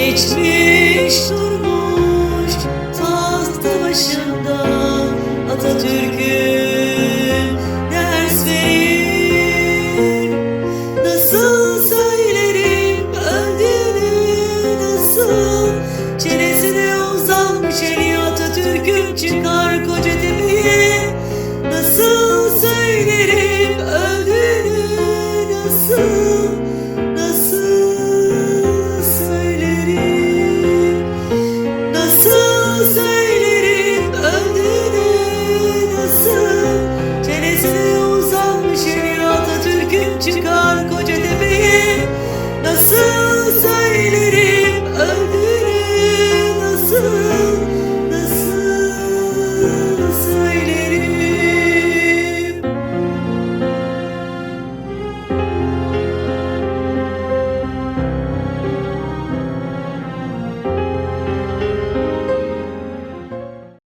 Geçmiş durmuş. Tahta başında Atatürk you go.